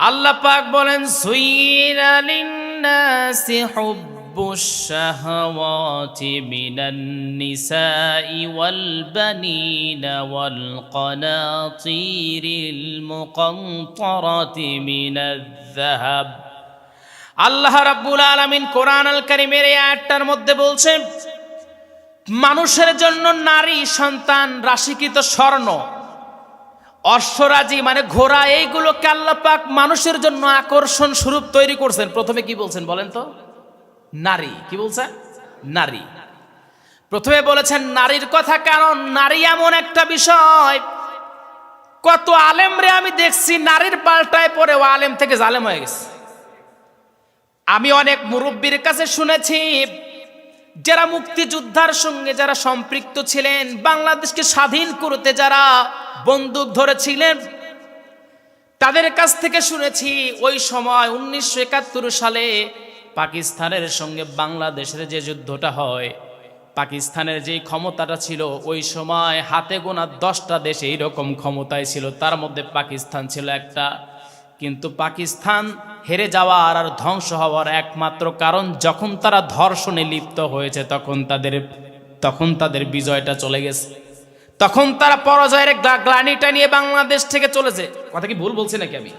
আল্লাহ পাক বলেন আল্লাহ রাব্বুল আলামিন কোরআন আল কারীমের এই আয়াতটার মধ্যে বলছেন, মানুষের জন্য নারী সন্তান রাশিকৃত স্বর্ণ। অশ্বরাজি মানে ঘোড়া, এইগুলোকে আল্লাহ পাক মানুষের জন্য আকর্ষণ স্বরূপ তৈরি করছেন। প্রথমে কি বলছেন বলেন তো? নারী। কি বলছেন নারী। প্রথমে বলেছেন, নারীর কথা কারণ নারী এমন একটা বিষয়। কত আলেম রে আমি দেখছি, নারীর পাল্টায় পরে ও আলেম থেকে জালেম হয়ে গেছে। আমি অনেক মুরব্বীর কাছে শুনেছি, যারা মুক্তিযোদ্ধার সঙ্গে যারা সম্পৃক্ত ছিলেন, বাংলাদেশকে স্বাধীন করতে যারা বন্দুক ধরেছিলেন। তাদের কাছ থেকে শুনেছি, ওই সময় উনিশশো একাত্তর সালে পাকিস্তানের সঙ্গে বাংলাদেশের যে যুদ্ধটা হয়, পাকিস্তানের যে ক্ষমতাটা ছিল, ওই সময় হাতে গোনা দশটা দেশ এইরকম ক্ষমতায় ছিল, তার মধ্যে পাকিস্তান ছিল একটা। কিন্তু পাকিস্তান হেরে যাওয়ার আর ধ্বংস হওয়ার একমাত্র কারণ, যখন তারা ধর্ষণে লিপ্ত হয়েছে, তখন তাদের তখন তাদের বিজয়টা চলে গেছে। তখন তারা পরাজয়ের গ্লা- গ্লানিটা নিয়ে বাংলাদেশ থেকে চলেছে কথা কি ভুল বলছি নাকি আমি?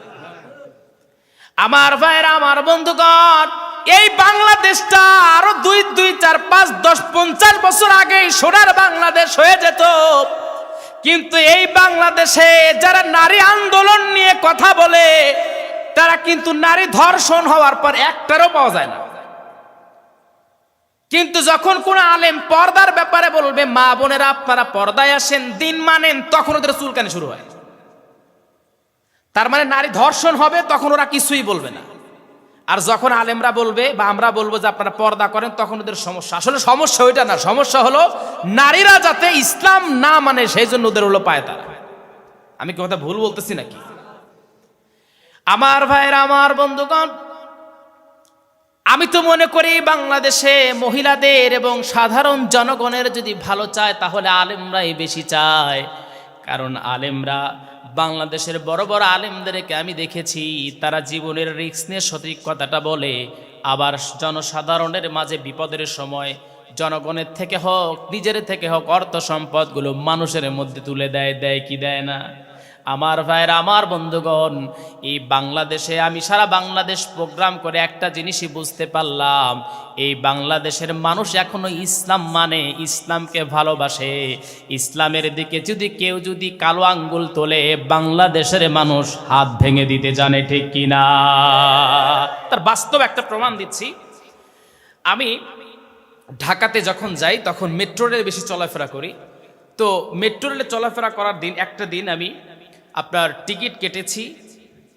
আমার ভাইরা আমার বন্ধুগণ, এই বাংলাদেশটা আরও দুই দুই, চার, পাঁচ, দশ, পঞ্চাশ বছর আগে সোনার বাংলাদেশ হয়ে যেত। কিন্তু এই বাংলাদেশে যারা নারী আন্দোলন নিয়ে কথা বলে, তারা কিন্তু নারী ধর্ষণ হওয়ার পর একটারও পাওয়া যায় না। কিন্তু যখন কোন আলেম পর্দার ব্যাপারে বলবে, মা বোনেরা, আপনারা পর্দায় আসেন, দিন মানেন, তখন ওদের চুলকানি শুরু হয়? তার মানে নারী ধর্ষণ হবে, তখন ওরা কিছুই বলবে না। আর যখন আলেমরা বলবে, বা আমরা বলব যে আপনারা পর্দা করেন, তখন ওদের সমস্যা। আসলে সমস্যা ওইটা না, সমস্যা হলো নারীরা যাতে ইসলাম না মানে সেই জন্য ওদের হলো পায় তারা। আমি কথা ভুল বলতেছি নাকি? আমার ভাইয়েরা, আমার বন্ধুগণ আমি তো মনে করি বাংলাদেশে মহিলাদের এবং সাধারণ জনগণের যদি ভালো চায়, তাহলে আলেমরাই বেশি চায়। কারণ আলেমরা বাংলাদেশের বড় বড় আলেমদেরকে আমি দেখেছি, তারা জীবনের রিক্স নিয়ে সঠিক কথাটা বলে। আবার জনসাধারণের মাঝে বিপদের সময় জনগণের থেকে হোক, নিজের থেকে হোক অর্থ সম্পদগুলো মানুষের মধ্যে তুলে দেয় দেয় কি দেয় না? আমার ভাইয়ের, আমার বন্ধুগণ, এই বাংলাদেশে আমি সারা বাংলাদেশ প্রোগ্রাম করে একটা জিনিসই বুঝতে পারলাম। এই বাংলাদেশের মানুষ এখনও ইসলাম মানে ইসলামকে ভালোবাসে। ইসলামের দিকে যদি কেউ যদি কালো আঙ্গুল তোলে, বাংলাদেশের মানুষ হাত ভেঙে দিতে জানে, ঠিক কিনা তার বাস্তব একটা প্রমাণ দিচ্ছি। আমি ঢাকাতে যখন যাই, তখন মেট্রো রেলে বেশি চলাফেরা করি। তো মেট্রো রেলে চলাফেরা করার দিন, একটা দিন আমি আপনার টিকিট কেটেছি।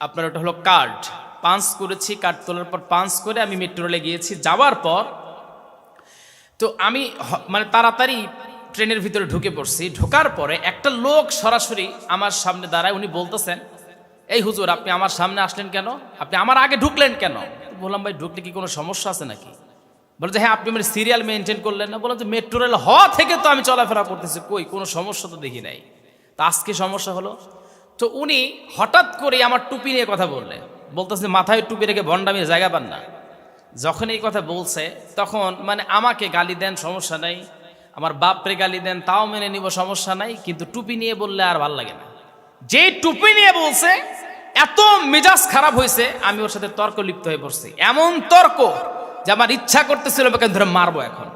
আপনার ওটা হলো কার্ড। পাঞ্চ করেছি, কার্ড তোলার পর পাঞ্চ করে আমি মেট্রো রেলে গিয়েছি। যাওয়ার পর তো আমি মানে তাড়াতাড়ি ট্রেনের ভিতরে ঢুকে পড়ছি। ঢোকার পরে একটা লোক সরাসরি আমার সামনে দাঁড়ায়। উনি বলতেছেন, এই হুজুর, আপনি আমার সামনে আসলেন কেন? আপনি আমার আগে ঢুকলেন কেন? বললাম, ভাই, ঢুকলে কি কোনো সমস্যা আছে নাকি? বলে যে হ্যাঁ আপনি আমার সিরিয়াল মেনটেন করলেন না। বললাম যে মেট্রো রেল হওয়া থেকে তো আমি চলাফেরা করতেছি। কই? কোনো সমস্যা তো দেখি নাই। তা আজকে সমস্যা হলো তো উনি হঠাৎ করে আমার টুপি নিয়ে কথা বললেন। বলতেছে, মাথায় টুপি রেখে ভণ্ডামির জায়গা পান না। যখন এই কথা বলছে, তখন মানে আমাকে গালি দেন সমস্যা নাই, আমার বাপরে গালি দেন, তাও মেনে নিব সমস্যা নাই, কিন্তু টুপি নিয়ে বললে আর ভালো লাগে না। যে টুপি নিয়ে বলছে, এত মেজাজ খারাপ হয়েছে, আমি ওর সাথে তর্ক লিপ্ত হয়ে পড়ছি। এমন তর্ক যে আমার ইচ্ছা করতেছিল ওকে ধরে মারবো এখন।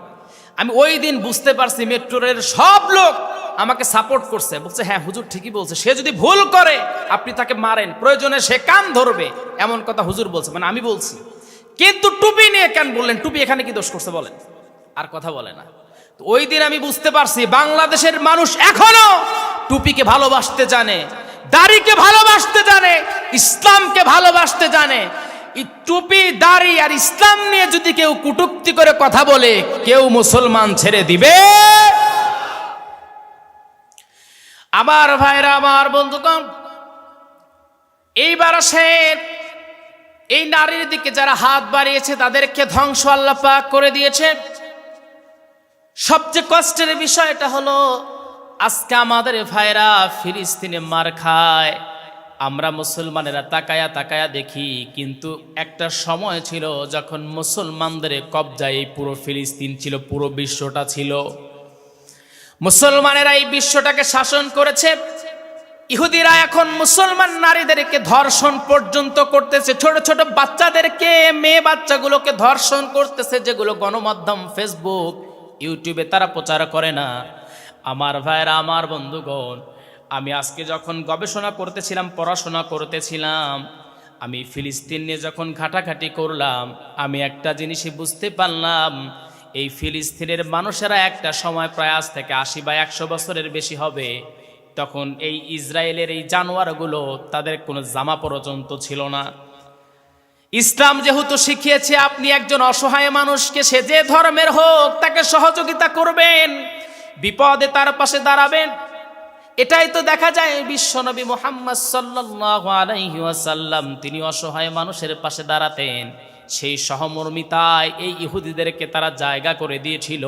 আমি ওই দিন বুঝতে পারছি মেট্রোরের সব লোক আমাকে সাপোর্ট করছে। বলছে হ্যাঁ হুজুর ঠিকই বলছে। সে যদি ভুল করে, আপনি তাকে মারেন। প্রয়োজনে সে কান ধরবে। এমন কথা হুজুর বলছে মানে আমি বলছি। কিন্তু টুপি নিয়ে কেন বললেন? টুপি এখানে কি দোষ করছে বলেন? আর কথা বলে না। ওই দিন আমি বুঝতে পারছি, বাংলাদেশের মানুষ এখনও টুপিকে ভালোবাসতে জানে, দাড়িকে ভালোবাসতে জানে, ইসলামকে ভালোবাসতে জানে টুপি দাড়ি আর ইসলাম নিয়ে যদি কেউ কুটুক্তি করে কথা বলে, কেউ মুসলমান ছেড়ে দিবে। আমার ভাইরা, আমার বন্ধুগণ এইবার আসে এই নারীর দিকে যারা হাত বাড়িয়েছে, তাদেরকে ধ্বংস আল্লাহ পাক করে দিয়েছে। সবচেয়ে কষ্টের বিষয়টা হলো, আজকে আমাদের ভাইরা ফিলিস্তিনে মার খায়। আমরা মুসলমানেরা তাকায়া তাকায়া দেখি, কিন্তু একটা সময় ছিল যখন মুসলমানদের কবজায় এই পুরো ফিলিস্তিন ছিল, পুরো বিশ্বটা ছিল। মুসলমানেরা এই বিশ্বটাকে শাসন করেছে। ইহুদিরা এখন মুসলমান নারীদেরকে ধর্ষণ পর্যন্ত করতেছে। ছোট ছোট বাচ্চাদেরকে, মেয়ে বাচ্চাগুলোকে ধর্ষণ করতেছে, যেগুলো গণমাধ্যম ফেসবুক ইউটিউবে তারা প্রচার করে না। আমার ভাইয়েরা, আমার বন্ধুগণ আমি আজকে যখন গবেষণা করতেছিলাম, পড়াশোনা করতেছিলাম, আমি ফিলিস্তিন নিয়ে যখন ঘাটাঘাটি করলাম, আমি একটা জিনিসই বুঝতে পারলাম, এই ফিলিস্তিনের মানুষেরা একটা সময় প্রায় আজ থেকে আশি বা একশো বছরের বেশি হবে। তখন এই ইসরায়েলের এই জানোয়ারগুলো তাদের কোনো জামা পর্যন্ত ছিল না। ইসলাম যেহেতু শিখিয়েছে, আপনি একজন অসহায় মানুষকে সে যে ধর্মের হোক, তাকে সহযোগিতা করবেন, বিপদে তার পাশে দাঁড়াবেন এটাই তো দেখা যায় বিশ্বনবী মোহাম্মদ সাল্লাল্লাহু আলাইহি তিনি অসহায় মানুষের পাশে দাঁড়াতেন। সেই সহমর্মিতায় এই ইহুদিদেরকে তারা জায়গা করে দিয়েছিল।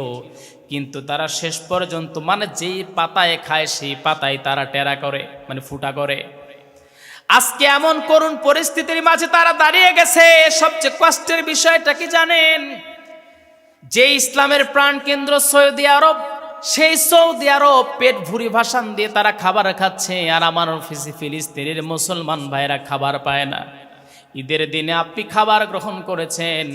কিন্তু তারা শেষ পর্যন্ত মানে যেই পাতায় খায় সেই পাতায় তারা টেরা করে মানে ফুটা করে। আজকে এমন করুণ পরিস্থিতির মাঝে তারা দাঁড়িয়ে গেছে। সবচেয়ে কষ্টের বিষয়টা কি জানেন? যে ইসলামের প্রাণ কেন্দ্র সৌদি আরব সেই সৌদি আরব পেট ভুরি ভাসান দিয়ে তারা খাবার খাচ্ছে, আর আমার অফিসে ফিলিস্তিনের মুসলমান ভাইরা খাবার পায় না। ঈদের দিনে আপনি খাবার গ্রহণ করেছেন,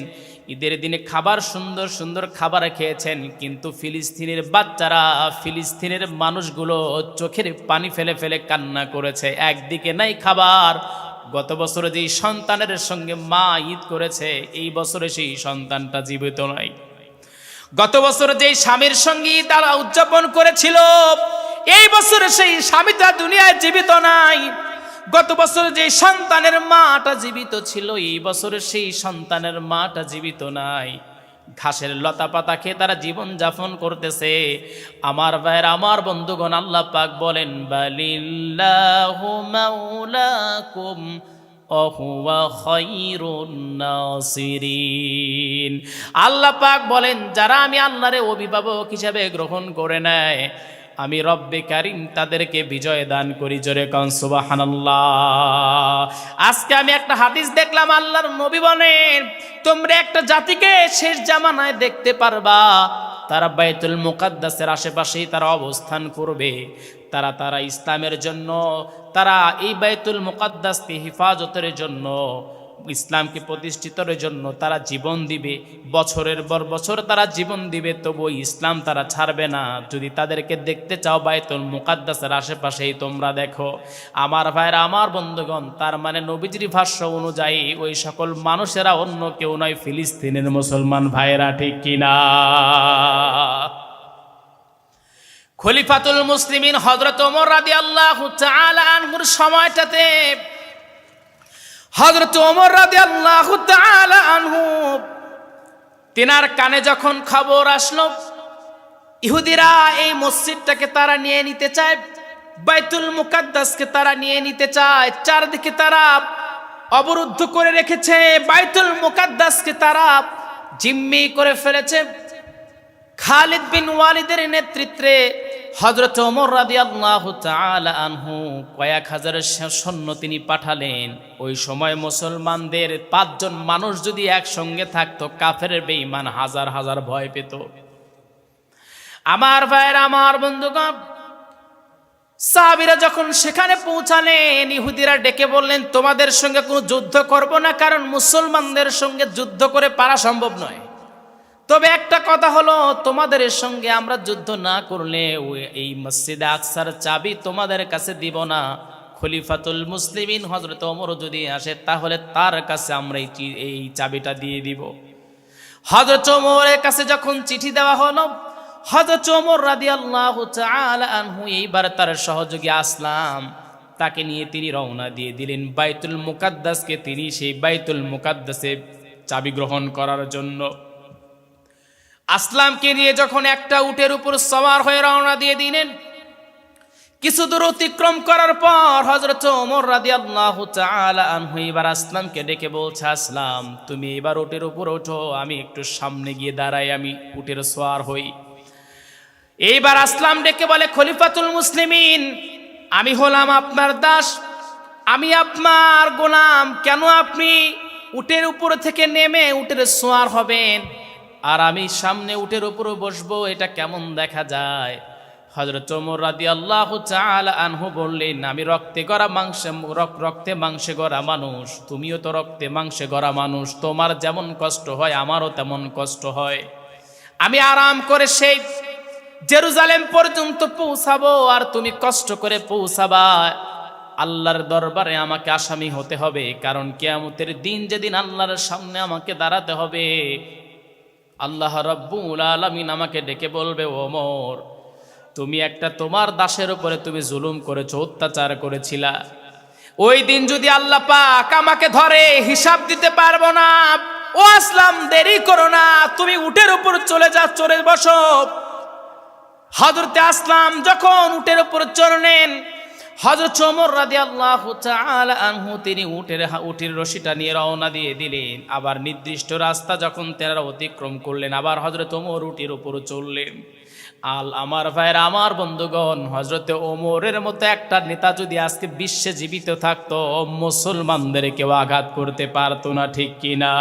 ঈদের দিনে খাবার সুন্দর সুন্দর খাবার খেয়েছেন, কিন্তু ফিলিস্তিনের বাচ্চারা, ফিলিস্তিনের মানুষগুলো চোখের পানি ফেলে ফেলে কান্না করেছে। একদিকে নাই খাবার, গত বছরে যেই সন্তানের সঙ্গে মা ঈদ করেছে, এই বছরে সেই সন্তানটা জীবিত নয় গত বছর যেই স্বামীর সঙ্গে তারা উদযাপন করেছিল, এই বছরে সেই স্বামীটা দুনিয়ায় জীবিত নাই। গত বছর যে সন্তানের মাটা জীবিত ছিল, এই বছরে সেই সন্তানের মাটা জীবিত নাই। ঘাসের লতা পাতা খেয়ে তারা জীবন যাপন করতেছে। আমার ভাইয়ের, আমার বন্ধুগণ, আল্লাহ পাক বলেন, বালিল্লাহু মাওলাকুম অহুয়া নাসিরিন। আল্লাহ পাক বলেন, যারা আমি আল্লাহরে অভিভাবক হিসাবে গ্রহণ করে নেয়, আমি রব্বে কারিম তাদেরকে বিজয় দান করি, জোরে কন সুবহানাল্লাহ। আজকে আমি একটা হাদিস দেখলাম আল্লাহর নবী বলেন, তোমরা একটা জাতিকে শেষ জামানায় দেখতে পারবা, তারা বাইতুল মুকাদ্দাসের আশেপাশেই তারা অবস্থান করবে, তারা তারা ইসলামের জন্য তারা এই বাইতুল মুকাদ্দাসকে হেফাজতের জন্য, ইসলামকে প্রতিষ্ঠিতের জন্য তারা জীবন দিবে। বছরের পর বছর তারা জীবন দিবে, তবু ইসলাম তারা ছাড়বে না। যদি তাদেরকে দেখতে চাও বাইতুল মুকাদ্দাসের আশেপাশেই, তোমরা দেখো, আমার ভাইরা আমার বন্ধুগণ, তার মানে নবীজির ভাষ্য অনুযায়ী ওই সকল মানুষেরা অন্য কেউ নয়, ফিলিস্তিনের মুসলমান ভাইয়েরা, ঠিক কিনা? খলিফাতুল মুসলিমিন হজরত ওমর রাদি আল্লাহ আনহুর সময়টাতে হজরত ওমর রাদি আল্লাহ আনহু তিনার কানে যখন খবর আসলো, ইহুদিরা এই মসজিদটাকে তারা নিয়ে নিতে চায়, বাইতুল মুকাদ্দাসকে তারা নিয়ে নিতে চায়, চারদিকে তারা অবরুদ্ধ করে রেখেছে, বাইতুল মুকাদ্দাসকে তারা জিম্মি করে ফেলেছে। খালিদ বিন ওয়ালিদের নেতৃত্বে হজরত ওমর রাদিয়াল্লাহু তাআলা আনহু কয়েক হাজার সৈন্য তিনি পাঠালেন। ওই সময় মুসলমানদের পাঁচজন মানুষ যদি একসঙ্গে থাকতো, কাফের বেঈমান হাজার হাজার ভয় পেত। আমার ভাইয়ের, আমার বন্ধুগণ, সাহাবিরা যখন সেখানে পৌঁছালেন, ইহুদিরা ডেকে বললেন, তোমাদের সঙ্গে কোনো যুদ্ধ করব না, কারণ মুসলমানদের সঙ্গে যুদ্ধ করে পারা সম্ভব নয়। তবে একটা কথা হলো, তোমাদের সঙ্গে আমরা যুদ্ধ না করলে এই মসজিদে আকসার চাবি তোমাদের কাছে দিব না। খলিফাতুল মুসলিমিন হজরত ওমর যদি আসে, তাহলে তার কাছে আমরা এই চাবিটা দিয়ে দিব। হজরত ওমরের কাছে যখন চিঠি দেওয়া হলো হজরত ওমর রাদিয়াল্লাহু তাআলা আনহু এইবার তার সহযোগী আসলাম। তাকে নিয়ে তিনি রওনা দিয়ে দিলেন বাইতুল মুকাদ্দাসকে তিনি সেই বাইতুল মুকাদ্দাসে চাবি গ্রহণ করার জন্য। আসলামকে নিয়ে যখন একটা উটের উপর সওয়ার হয়ে রওনা দিয়ে দিলেন, কিছু দূর অতিক্রম করার পর হজরত ওমর রাদিয়াল্লাহু তাআলা আনহু এবার আসলামকে ডেকে বলছে, আসলাম, তুমি এবার উটের উপর ওঠো, আমি একটু সামনে গিয়ে দাঁড়াই, আমি উটের সোয়ার হই। এইবার আসলাম ডেকে বলে, খলিফাতুল মুসলিমিন, আমি হলাম আপনার দাস, আমি আপনার গোলাম, কেন আপনি উটের উপর থেকে নেমে উটের সোয়ার হবেন? আর আমি সামনে উটের উপরে বসবো, এটা কেমন দেখা যায়? হজরত ওমর রাদি আল্লাহ চাল আনহু বললেন, আমি রক্তে গড়া মাংসে, রক- রক্তে মাংসে গড়া মানুষ, তুমিও তো রক্তে মাংসে গড়া মানুষ, তোমার যেমন কষ্ট হয়, আমারও তেমন কষ্ট হয়। আমি আরাম করে সেই জেরুজালেম পর্যন্ত পৌঁছাবো, আর তুমি কষ্ট করে পৌঁছাবা। আল্লাহর দরবারে আমাকে আসামি হতে হবে, কারণ কেয়ামতের দিন যেদিন আল্লাহর সামনে আমাকে দাঁড়াতে হবে আল্লাহ রব্বুল আলমিন আমাকে ডেকে বলবে ওমর তুমি একটা তোমার দাসের উপরে তুমি জুলুম করেছ, অত্যাচার করেছিলা। ওই দিন যদি আল্লাহ পাক আমাকে ধরে, হিসাব দিতে পারব না। ও আসলাম, দেরি করো না, তুমি উটের উপর চলে যা চলে বসো। হজরতে আসলাম, যখন উটের উপর চড়লেন হজরত ওমর রাদি আল্লাহ আনহু, তিনি উটের হা- উটের রশিটা নিয়ে রওনা দিয়ে দিলেন। আবার নির্দিষ্ট রাস্তা যখন তেনারা অতিক্রম করলেন, আবার হজরত ওমর উটির উপর চললেন। আল আমার ভাইয়ের, আমার বন্ধুগণ হজরতে ওমরের মতো একটা নেতা যদি আজকে বিশ্বে জীবিত থাকতো মুসলমানদের কেউ আঘাত করতে পারতো না, ঠিক কিনা?